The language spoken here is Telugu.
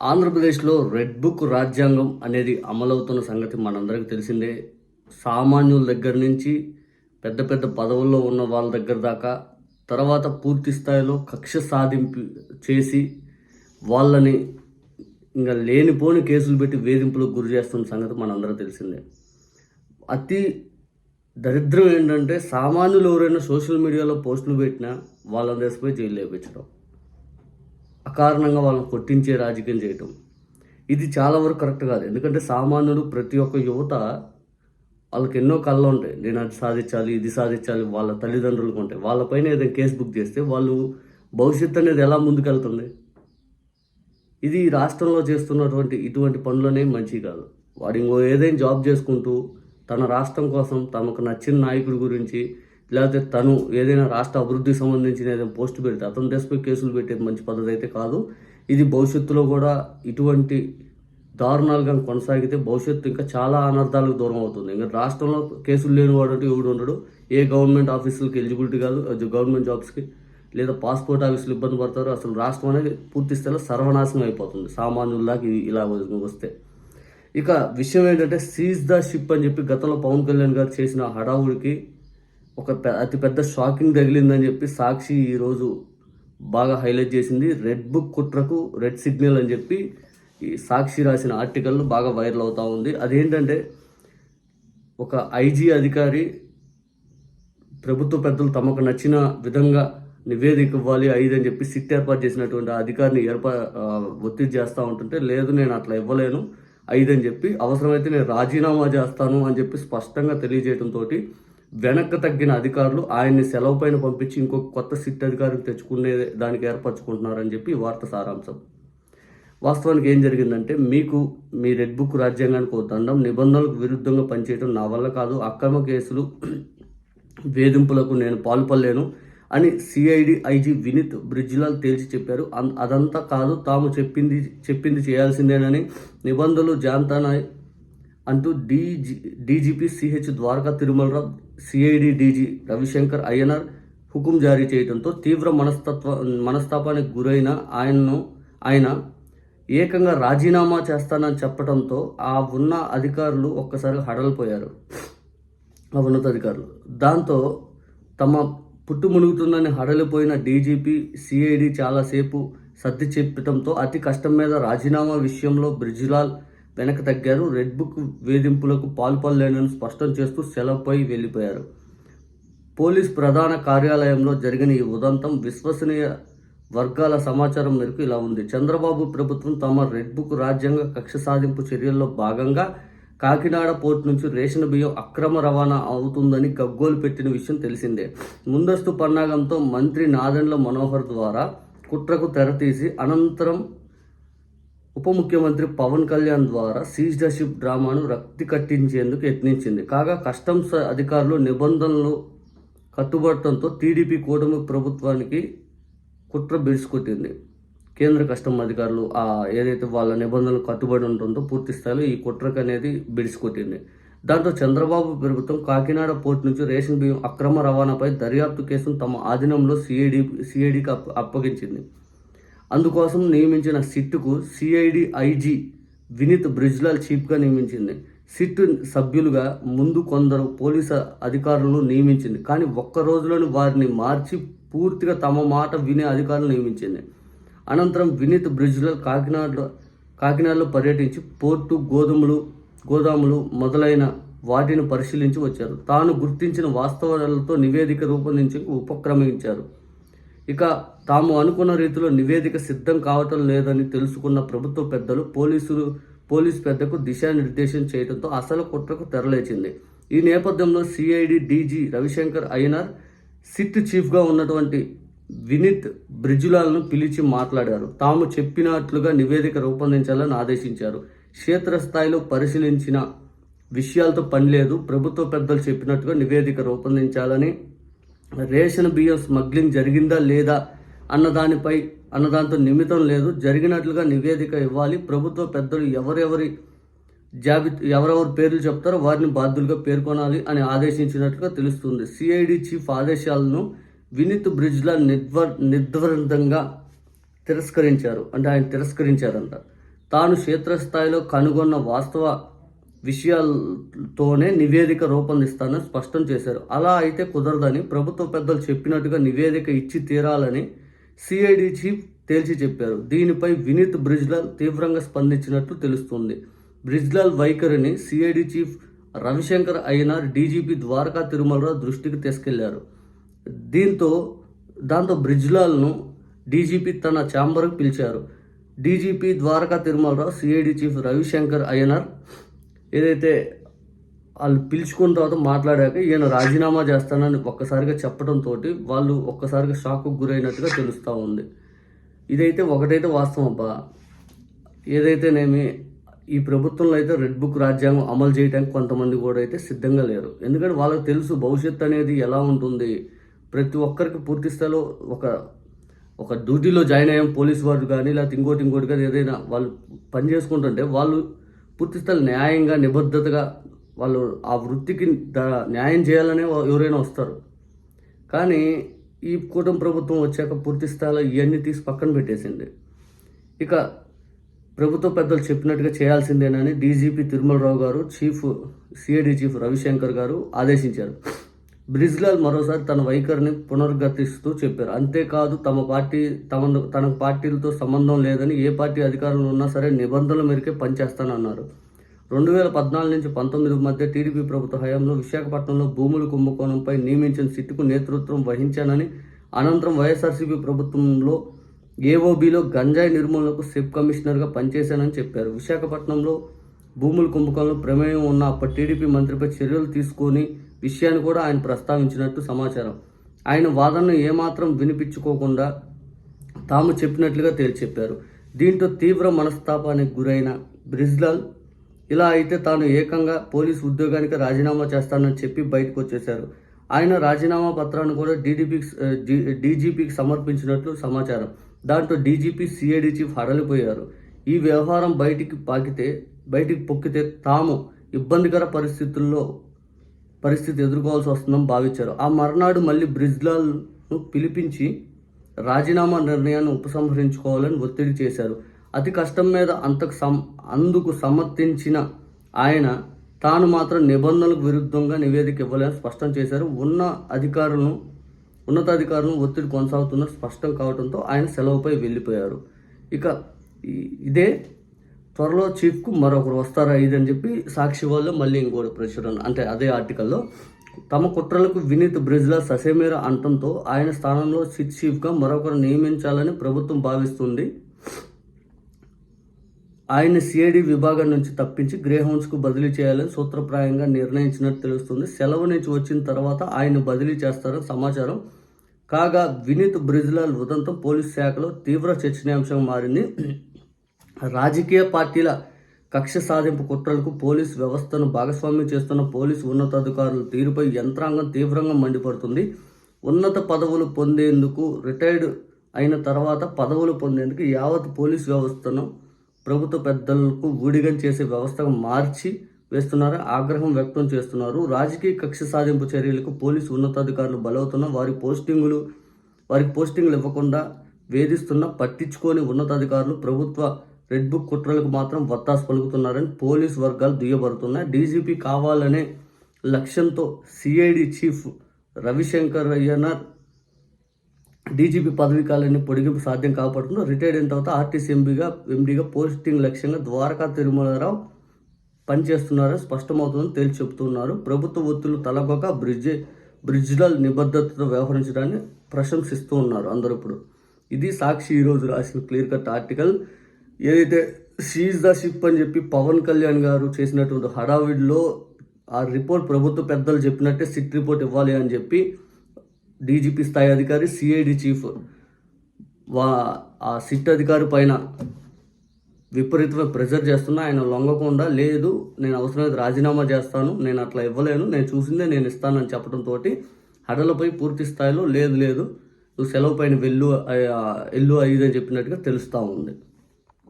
ఆంధ్రప్రదేశ్లో రెడ్ బుక్ రాజ్యాంగం అనేది అమలవుతున్న సంగతి మనందరికీ తెలిసిందే. సామాన్యుల దగ్గర నుంచి పెద్ద పెద్ద పదవుల్లో ఉన్న వాళ్ళ దగ్గర దాకా తర్వాత పూర్తి స్థాయిలో కక్ష సాధింపు చేసి వాళ్ళని ఇంకా లేనిపోని కేసులు పెట్టి వేధింపులకు గురి చేస్తున్న సంగతి మనందరూ తెలిసిందే. అతి దరిద్రం ఏంటంటే సామాన్యులు ఎవరైనా సోషల్ మీడియాలో పోస్టులు పెట్టినా వాళ్ళని తీసుకుపోయి జైలు లేపించడం అకారణంగా వాళ్ళని కొట్టించే రాజకీయం చేయటం. ఇది చాలా వరకు కరెక్ట్ కాదు. ఎందుకంటే సామాన్యుడు ప్రతి ఒక్క యువత వాళ్ళకి ఎన్నో కళ్ళు ఉంటాయి. నేను అది సాధించాలి ఇది సాధించాలి వాళ్ళ తల్లిదండ్రులకు ఉంటాయి. వాళ్ళపైన ఏదైనా కేసు బుక్ చేస్తే వాళ్ళు భవిష్యత్తు అనేది ఎలా ముందుకెళ్తుంది? ఇది రాష్ట్రంలో చేస్తున్నటువంటి ఇటువంటి పనులనే మంచి కాదు. వాడు ఇంకో ఏదైనా జాబ్ చేసుకుంటూ తన రాష్ట్రం కోసం తమకు నచ్చిన నాయకుడి గురించి లేకపోతే తను ఏదైనా రాష్ట్ర అభివృద్ధికి సంబంధించిన ఏదైనా పోస్ట్ పెడితే అతను డెస్పై కేసులు పెట్టేది మంచి పద్ధతి అయితే కాదు. ఇది భవిష్యత్తులో కూడా ఇటువంటి దారుణాలుగా కొనసాగితే భవిష్యత్తు ఇంకా చాలా అనర్థాలకు దూరం అవుతుంది. ఇంకా రాష్ట్రంలో కేసులు లేని వాడు అంటే ఎవడు ఉండడు. ఏ గవర్నమెంట్ ఆఫీసులకి ఎలిజిబిలిటీ కాదు. అది గవర్నమెంట్ జాబ్స్కి లేదా పాస్పోర్ట్ ఆఫీసులు ఇబ్బంది పడతారు. అసలు రాష్ట్రం అనేది పూర్తి స్థాయిలో సర్వనాశనం అయిపోతుంది. సామాన్యులకి ఇలా వస్తే. ఇక విషయం ఏంటంటే సీజ్ ద షిప్ అని చెప్పి గతంలో పవన్ కళ్యాణ్ గారు చేసిన హడావుడికి ఒక అతిపెద్ద షాకింగ్ తగిలిందని చెప్పి సాక్షి ఈరోజు బాగా హైలైట్ చేసింది. రెడ్ బుక్ కుట్రకు రెడ్ సిగ్నల్ అని చెప్పి ఈ సాక్షి రాసిన ఆర్టికల్ బాగా వైరల్ అవుతూ ఉంది. అదేంటంటే ఒక ఐజీ అధికారి ప్రభుత్వ పెద్దలు తమకు నచ్చిన విధంగా నివేదిక ఇవ్వాలి ఐదు అని చెప్పి సిట్ ఏర్పాటు చేసినటువంటి అధికారిని ఏర్పా ఒత్తిడి చేస్తూ ఉంటుంటే లేదు నేను అట్లా ఇవ్వలేను ఐదు అని చెప్పి అవసరమైతే నేను రాజీనామా చేస్తాను అని చెప్పి స్పష్టంగా తెలియజేయడంతో వెనక్కి తగ్గిన అధికారులు ఆయన్ని సెలవు పైన పంపించి ఇంకొక కొత్త సిట్ అధికారిని తెచ్చుకునే దానికి ఏర్పరచుకుంటున్నారని చెప్పి వార్త సారాంశం. వాస్తవానికి ఏం జరిగిందంటే మీకు మీ రెడ్ బుక్ రాజ్యాంగానికి ఒక దండం నిబంధనలకు విరుద్ధంగా పనిచేయడం నా వల్ల కాదు అక్రమ కేసులు వేధింపులకు నేను పాల్పడలేను అని సిఐడి ఐజీ వినీత్ బ్రిడ్జిలాల్ తేల్చి చెప్పారు. అన్- అదంతా కాదు తాము చెప్పింది చెప్పింది చేయాల్సిందేనని నిబంధనలు జాంతానాయ్ అంటూ DG DGP CH Dwaraka Tirumala Rao CID DG Ravi Shankar Ayyanar హుకుం జారీ చేయడంతో తీవ్ర మనస్తత్వ మనస్తాపానికి గురైన ఆయనను ఆయన ఏకంగా రాజీనామా చేస్తానని చెప్పడంతో ఆ ఉన్న అధికారులు ఒక్కసారి హడలిపోయారు. ఆ ఉన్నతాధికారులు దాంతో తమ పుట్టు మునుగుతుందని హడలిపోయిన డీజీపీ సిఐడి చాలాసేపు సర్ది చెప్పడంతో అతి కష్టం మీద రాజీనామా విషయంలో బ్రిజ్లాల్ వెనక్కి తగ్గారు. రెడ్ బుక్ వేధింపులకు పాల్పడలేనని స్పష్టం చేస్తూ సెలవుపై వెళ్ళిపోయారు పోలీస్ ప్రధాన కార్యాలయంలో జరిగిన ఈ ఉదంతం విశ్వసనీయ వర్గాల సమాచారం మేరకు ఇలా ఉంది. చంద్రబాబు ప్రభుత్వం తమ రెడ్ బుక్ రాజ్యాంగ కక్ష సాధింపు చర్యల్లో భాగంగా కాకినాడ పోర్ట్ నుంచి రేషన్ బియ్యం అక్రమ రవాణా అవుతుందని గగ్గోలు పెట్టిన విషయం తెలిసిందే. ముందస్తు పన్నాగంతో మంత్రి నాదెండ్ల మనోహర్ ద్వారా కుట్రకు తెరతీసి అనంతరం ఉప ముఖ్యమంత్రి పవన్ కళ్యాణ్ ద్వారా సీజ్ ద షిప్ డ్రామాను రక్తి కట్టించేందుకు యత్నించింది. కాగా కస్టమ్స్ అధికారులు నిబంధనలు కట్టుబడటంతో టీడీపీ కూటమి ప్రభుత్వానికి కుట్ర బిడుచుకొట్టింది కేంద్ర కస్టమ్ అధికారులు ఆ ఏదైతే వాళ్ళ నిబంధనలు కట్టుబడి ఉంటుందో పూర్తి స్థాయిలో ఈ కుట్రకు అనేది బిడుచుకొట్టింది దాంతో చంద్రబాబు ప్రభుత్వం కాకినాడ పోర్టు నుంచి రేషన్ బియ్యం అక్రమ రవాణాపై దర్యాప్తు కేసును తమ ఆధీనంలో సిఐడి సిఐడికి అప్ప అప్పగించింది. అందుకోసం నియమించిన సిట్టుకు సిఐడి ఐజీ వినీత్ బ్రిజ్లాల్ చీఫ్గా నియమించింది. సిట్ సభ్యులుగా ముందు కొందరు పోలీసు అధికారులను నియమించింది. కానీ ఒక్క రోజులోని వారిని మార్చి పూర్తిగా తమ మాట వినే అధికారులు నియమించింది. అనంతరం వినీత్ బ్రిజ్లాల్ కాకినాడలో కాకినాడలో పర్యటించి పోర్టు గోధుమలు గోదాములు మొదలైన వాటిని పరిశీలించి వచ్చారు. తాను గుర్తించిన వాస్తవాలతో నివేదిక రూపొందించి ఉపక్రమించారు. ఇక తాము అనుకున్న రీతిలో నివేదిక సిద్ధం కావటం లేదని తెలుసుకున్న ప్రభుత్వ పెద్దలు పోలీసులు పోలీసు పెద్దకు దిశానిర్దేశం చేయడంతో అసలు కుట్రకు తెరలేచింది. ఈ నేపథ్యంలో CID DG Ravi Shankar Ayyanar SIT చీఫ్గా ఉన్నటువంటి వినీత్ బ్రిజులాలను పిలిచి మాట్లాడారు. తాము చెప్పినట్లుగా నివేదిక రూపొందించాలని ఆదేశించారు. క్షేత్రస్థాయిలో పరిశీలించిన విషయాలతో పని లేదు. ప్రభుత్వ పెద్దలు చెప్పినట్టుగా నివేదిక రూపొందించాలని రేషన్ బియ్యం స్మగ్లింగ్ జరిగిందా లేదా అన్నదానిపై అన్నదాంతో నిమిత్తం లేదు. జరిగినట్లుగా నివేదిక ఇవ్వాలి. ప్రభుత్వ పెద్దలు ఎవరెవరి జాబితా ఎవరెవరు పేర్లు చెప్తారో వారిని బాధ్యులుగా పేర్కొనాలి అని ఆదేశించినట్లుగా తెలుస్తుంది. సిఐడి చీఫ్ ఆదేశాలను వినీత్ బ్రిడ్జ్ల నిర్వ నిర్ద్వందంగా తిరస్కరించారు. అంటే ఆయన తిరస్కరించారంట. తాను క్షేత్రస్థాయిలో కనుగొన్న వాస్తవ విషయాలతోనే నివేదిక రూపొందిస్తానని స్పష్టం చేశారు. అలా అయితే కుదరదని ప్రభుత్వ పెద్దలు చెప్పినట్టుగా నివేదిక ఇచ్చి తీరాలని సిఐడి చీఫ్ తేల్చి చెప్పారు. దీనిపై వినీత్ బ్రిజ్లాల్ తీవ్రంగా స్పందించినట్లు తెలుస్తుంది. బ్రిజ్లాల్ వైఖరిని CID chief Ravi Shankar Ayyanar DGP Dwaraka Tirumala Rao దృష్టికి తీసుకెళ్ళారు. దీంతో దాంతో బ్రిజ్లాల్ను డీజీపీ తన ఛాంబర్కు పిలిచారు. DGP Dwaraka Tirumala Rao CID chief Ravi Shankar Ayyanar ఏదైతే వాళ్ళు పిలుచుకున్న తర్వాత మాట్లాడాక ఈయన రాజీనామా చేస్తానని ఒక్కసారిగా చెప్పడంతో వాళ్ళు ఒక్కసారిగా షాక్కు గురైనట్టుగా తెలుస్తూ ఉంది. ఇదైతే ఒకటైతే వాస్తవం అబ్బా ఏదైతేనేమి ఈ ప్రభుత్వంలో అయితే రెడ్ బుక్ రాజ్యాంగం అమలు చేయడానికి కొంతమంది కూడా అయితే సిద్ధంగా లేరు. ఎందుకంటే వాళ్ళకి తెలుసు భవిష్యత్తు అనేది ఎలా ఉంటుంది. ప్రతి ఒక్కరికి పూర్తి స్థాయిలో ఒక ఒక డ్యూటీలో జాయిన్ అయ్యాం పోలీస్ వారు కానీ లేకపోతే ఇంకోటి ఇంకోటి కానీ ఏదైనా వాళ్ళు పని చేసుకుంటుంటే వాళ్ళు పూర్తిస్థాయి న్యాయంగా నిబద్ధతగా వాళ్ళు ఆ వృత్తికి ద- న్యాయం చేయాలనే ఎవరైనా వస్తారు. కానీ ఈ కూటమి ప్రభుత్వం వచ్చాక పూర్తి స్థాయిలో ఇవన్నీ తీసి పక్కన పెట్టేసింది. ఇక ప్రభుత్వ పెద్దలు చెప్పినట్టుగా చేయాల్సిందేనని డీజీపీ తిరుమలరావు గారు చీఫ్ సిఐడి చీఫ్ రవిశంకర్ గారు ఆదేశించారు. బ్రిజ్లాల్ మరోసారి తన వైఖరిని పునర్గతిస్తూ చెప్పారు. అంతేకాదు తమ పార్టీ తమ తన పార్టీలతో సంబంధం లేదని ఏ పార్టీ అధికారంలో ఉన్నా సరే నిబంధనల మేరకే పనిచేస్తానన్నారు. రెండు వేల పద్నాలుగు నుంచి పంతొమ్మిది మధ్య టీడీపీ ప్రభుత్వ హయాంలో విశాఖపట్నంలో భూముల కుంభకోణంపై నియమించిన సిట్టుకు నేతృత్వం వహించానని అనంతరం వైఎస్ఆర్సీపీ ప్రభుత్వంలో ఏఓబీలో గంజాయి నిర్మూలనకు సెబ్ కమిషనర్గా పనిచేశానని చెప్పారు. విశాఖపట్నంలో భూముల కుంభకోణంలో ప్రమేయం ఉన్న అప్పటి టీడీపీ మంత్రిపై చర్యలు తీసుకొని విషయాన్ని కూడా ఆయన ప్రస్తావించినట్టు సమాచారం. ఆయన వాదనను ఏమాత్రం వినిపించుకోకుండా తాము చెప్పినట్లుగా తేల్చెప్పారు. దీంతో తీవ్ర మనస్తాపానికి గురైన బ్రిజ్లాల్ ఇలా అయితే తాను ఏకంగా పోలీస్ ఉద్యోగానికి రాజీనామా చేస్తానని చెప్పి బయటకు వచ్చేశారు ఆయన రాజీనామా పత్రాన్ని కూడా డీడీపీకి డీజీపీకి సమర్పించినట్లు సమాచారం. దాంతో డీజీపీ సిఐడి చీఫ్ హడలిపోయారు. ఈ వ్యవహారం బయటికి పాకితే బయటికి పొక్కితే తాము ఇబ్బందికర పరిస్థితుల్లో పరిస్థితి ఎదుర్కోవాల్సి వస్తుందని భావించారు. ఆ మర్నాడు మళ్ళీ బ్రిజ్లాల్ను పిలిపించి రాజీనామా నిర్ణయాన్ని ఉపసంహరించుకోవాలని ఒత్తిడి చేశారు. అతి కష్టం మీద అంతకు సం అందుకు సమర్థించిన ఆయన తాను మాత్రం నిబంధనలకు విరుద్ధంగా నివేదిక ఇవ్వలేని స్పష్టం చేశారు. ఉన్న అధికారులను ఉన్నతాధికారులను ఒత్తిడి కొనసాగుతున్న స్పష్టం కావడంతో ఆయన సెలవుపై వెళ్ళిపోయారు. ఇక ఇదే త్వరలో చీఫ్కు మరొకరు వస్తారా? ఇది అని చెప్పి సాక్షి వాళ్ళు మళ్ళీ ఇంకోటి ప్రచురణ అంటే అదే ఆర్టికల్లో తమ కుట్రలకు వినీత్ బ్రిజ్లా ససేమేర అంటంతో ఆయన స్థానంలో సిట్ చీఫ్గా మరొకరు నియమించాలని ప్రభుత్వం భావిస్తుంది. ఆయన సిఐడి విభాగం నుంచి తప్పించి గ్రే హౌన్స్కు బదిలీ చేయాలని సూత్రప్రాయంగా నిర్ణయించినట్టు తెలుస్తుంది. సెలవు నుంచి వచ్చిన తర్వాత ఆయన బదిలీ చేస్తారని సమాచారం కాగా వినీత్ బ్రిజ్లాల్ ఉదంతం పోలీస్ శాఖలో తీవ్ర చర్చనీయాంశం మారింది. రాజకీయ పార్టీల కక్ష సాధింపు కుట్రలకు పోలీస్ వ్యవస్థను భాగస్వామ్యం చేస్తున్న పోలీసు ఉన్నతాధికారుల తీరుపై యంత్రాంగం తీవ్రంగా మండిపడుతుంది. ఉన్నత పదవులు పొందేందుకు రిటైర్డ్ అయిన తర్వాత పదవులు పొందేందుకు యావత్ పోలీస్ వ్యవస్థను ప్రభుత్వ పెద్దలకు ఊడిగం చేసే వ్యవస్థగా మార్చి వేస్తున్నారని ఆగ్రహం వ్యక్తం చేస్తున్నారు. రాజకీయ కక్ష సాధింపు చర్యలకు పోలీసు ఉన్నతాధికారులు బలవుతున్న వారి పోస్టింగులు వారికి పోస్టింగులు ఇవ్వకుండా వేధిస్తున్న పట్టించుకోని ఉన్నతాధికారులు ప్రభుత్వ రెడ్ బుక్ కుట్రలకు మాత్రం వత్తాసు పలుకుతున్నారని పోలీస్ వర్గాలు దుయ్యబడుతున్నాయి. డీజీపీ కావాలనే లక్ష్యంతో CID chief Ravi Shankar Ayyanar DGP పదవి కాలాన్ని పొడిగింపు సాధ్యం కాపాడుతున్న రిటైర్డ్ అయిన తర్వాత ఆర్టీసీ ఎంపీగా ఎండీగా పోస్టింగ్ లక్ష్యంగా ద్వారకా తిరుమలరావు పనిచేస్తున్నారని స్పష్టమవుతుందని తేల్చి చెబుతున్నారు. ప్రభుత్వ ఒత్తులు తలగొక బ్రిడ్జ్ బ్రిడ్జ్ల నిబద్ధతతో వ్యవహరించడాన్ని ప్రశంసిస్తూ ఉన్నారు అందరూ ఇప్పుడు. ఇది సాక్షి ఈరోజు రాసిన క్లియర్ కట్ ఆర్టికల్. ఏదైతే సీజ్ ద షిప్ అని చెప్పి పవన్ కళ్యాణ్ గారు చేసినటువంటి హడావిడిలో ఆ రిపోర్ట్ ప్రభుత్వ పెద్దలు చెప్పినట్టే సిట్ రిపోర్ట్ ఇవ్వాలి అని చెప్పి డీజీపీ స్థాయి అధికారి సిఐడి చీఫ్ వా ఆ సిట్ అధికారి పైన విపరీతమైన ప్రెజర్ చేస్తున్నా. ఆయన లొంగకుండా లేదు నేను అవసరమైతే రాజీనామా చేస్తాను నేను అట్లా ఇవ్వలేను నేను చూసిందే నేను ఇస్తానని చెప్పడంతో హడలపై పూర్తి స్థాయిలో లేదు లేదు నువ్వు సెలవు పైన వెళ్ళు ఆ, ఎల్లు అయ్యిదని చెప్పినట్టుగా తెలుస్తూ ఉంది.